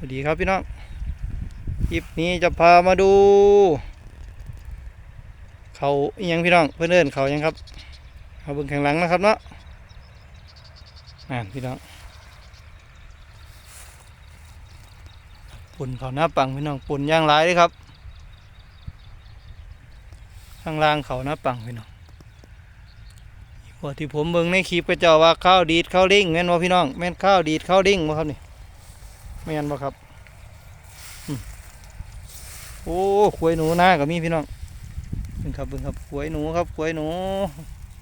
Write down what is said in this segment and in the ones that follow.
สวัสดีครับพี่น้อง คลิปนี้จะพามาดู เขาอยังพี่น้องเพื่อนเอินเขายังครับเขาเบิ่งแข่งหลังนะครับเนาะอ่านพี่น้องปุ่นเขาหน้าปังพี่น้องปุ่นย่างหลายเลยครับ ข้างล่างเขาหน้าปังพี่น้องพอที่ผมเบิ่งในคลิปก็เจ้าว่าข้าวดีดข้าวดิ้งแม่นบ่าพี่น้องแม่นข้าวดีดข้าวดิ้งบ่ครับนี่ แม่นบ่ครับโอ้ขวยหนูหน้ากับมีพี่น้องเบิ่งครับเบิ่งครับขวยหนูครับขวยหนู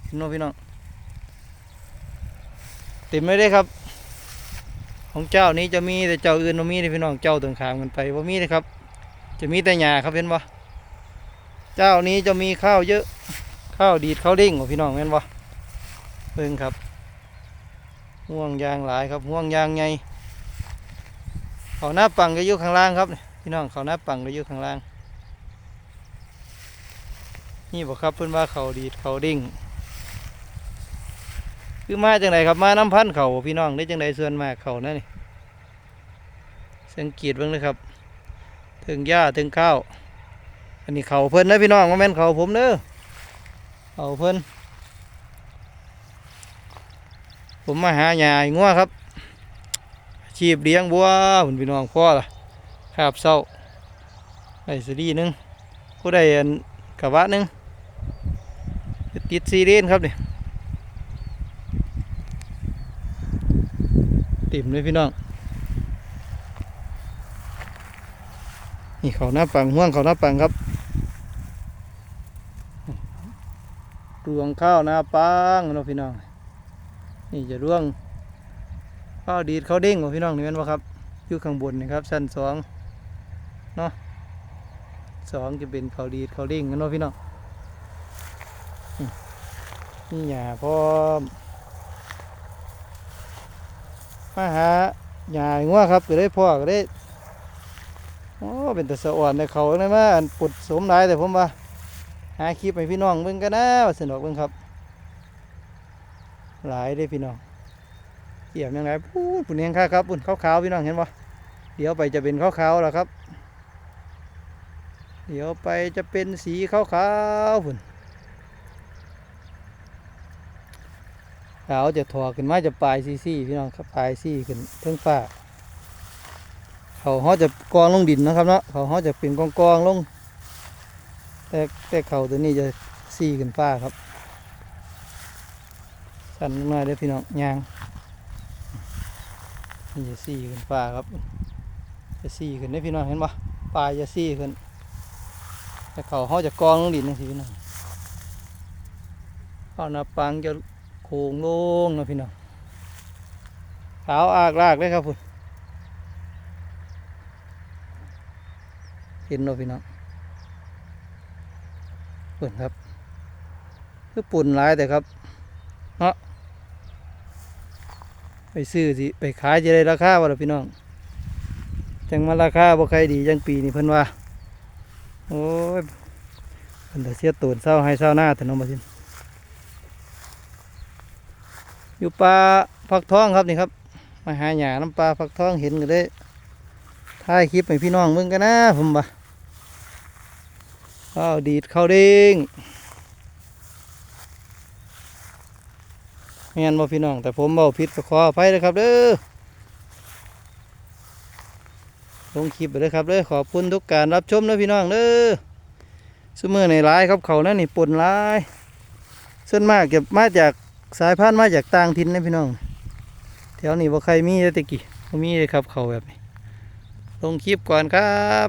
เห็นบ่พี่น้องเต็มเลยเด้ครับ ของเจ้านี้จะมีแต่เจ้าอื่นบ่มีเลยพี่น้องเจ้าต่างขามกันไปบ่ามีเลยครับ จะมีแต่หญ้าครับเห็นบ่เจ้านี้จะมีข้าวเยอะข้าวดีดข้าวดิ้งของพี่น้องเห็นบ่เบิ่งครับห่วงยางหลายครับห่วงยางใหญ่ เขาหน้าปังก็อยู่ข้างล่างครับ พี่น้องเขาหน้าปังก็อยู่ข้างล่าง นี่บอกครับเพื่อนว่าเขาดีเขาดิ่งคือมาจังไดครับมาน้ำพันเขาพี่น้องได้จังไดส่วนมากเขานั่นนี่สังเกตบ้างเลยครับ ถึงหญ้าถึงข้าวอันนี้เขาเพิ่นนะพี่น้องมาแม่นเขาผมเด้อเขาเพิ่นผมมาหาหญ้าให้งัวครับ ชีพเลี้ยงบัวผมพี่น้องพ่อล่ะครับเศร้าไอ้สดีนึงผู้ใดอันกะวะนึงติดซีเรนครับเนี่ยติ่มเลยพี่น้อง นี่เขาหน้าปังห่วงเขาหน้าปังครับรวงข้าวหน้าปังเนาะพี่น้อง นี่จะร่วง ข้าวดีดเขาเด้งของพี่น้องนี่แม่นบ่ครับอยู่ข้างบนนะครับชั้นสองเนาะสองจะเป็นเขาดีดเขาเด้งกันเนาะพี่น้องนี่หยาพร้อมมาหาหยางัวครับก็ได้พ่อก็ได้โอ้เป็นแต่สะอ่อนในเขาเลยมาอันปุดสมหลายแต่ผมว่าหาคลิปให้พี่น้องเบิ่งกันนะสนุกเบิ่งครับ หลายได้พี่น้อง เกี่ยมยังไงพูดปุ่นเองครับปุ่นขาวๆพี่น้องเห็นปะเดี๋ยวไปจะเป็นขาวๆแล้วครับ เดี๋ยวไปจะเป็นสีขาวๆพุ่นขาวจะถอขึ้นมาจะปลายซี่ๆพี่น้องครับปลายซี่ขึ้นเทิงฟ้าเขาเขาจะกองลงดินนะครับเนาะเขาเขาจะเป็นกองกองๆลง แต่แต่เขาตัวนี้จะซี่ขึ้นฟ้าครับ สั่นลงมาเด้อพี่น้องยาง นี่จะซี่ขึ้นฟ้าครับจะซี่ขึ้นได้พี่น้องเห็นปะปลายจะซี่ขึ้น แต่เขาเขาจะกองลงดินนะพี่น้องข้าวหนาปังจะโค้งลงนะพี่น้องขาวอากลากเลยครับพุ่นเห็นเนาะพี่น้องเปิดครับ คือปุ่นหลายแต่ครับเนาะ ไปซื้อสิไปขายจะได้ราคาวะล่ะพี่น้องจังมาราคาบ่ใครดีจังปีนี่เพิ่นว่า โอ้ยเพิ่นแต่เสียตูนเศร้าให้เศร้าหน้าแต่น้องบ่สิอยู่ปลาฟักทองครับนี่ครับ มาหาหยาน้ำปลาฟักทองเห็นก็ได้ถ่ายคลิปให้พี่น้องมึงกันนะผมบ่าข้าวดีดข้าวเด้ง แม่นบ่พี่น้อง แต่ผมเบาผิดก็ขออภัยเลยครับเด้อลงคลิปไปเลยครับเลยขอบคุณทุกการรับชมนะพี่น้องเด้อสมือในร้ายครับเขานั่นนี่ปุ่นร้ายส่วนมากเก็บมาจากสายพันธุ์มาจากต่างถิ่นนะพี่น้องแถวนี้บ่ใครมีเลยตะกี้มีเลยครับเขาแบบนี้ลงคลิปก่อนครับ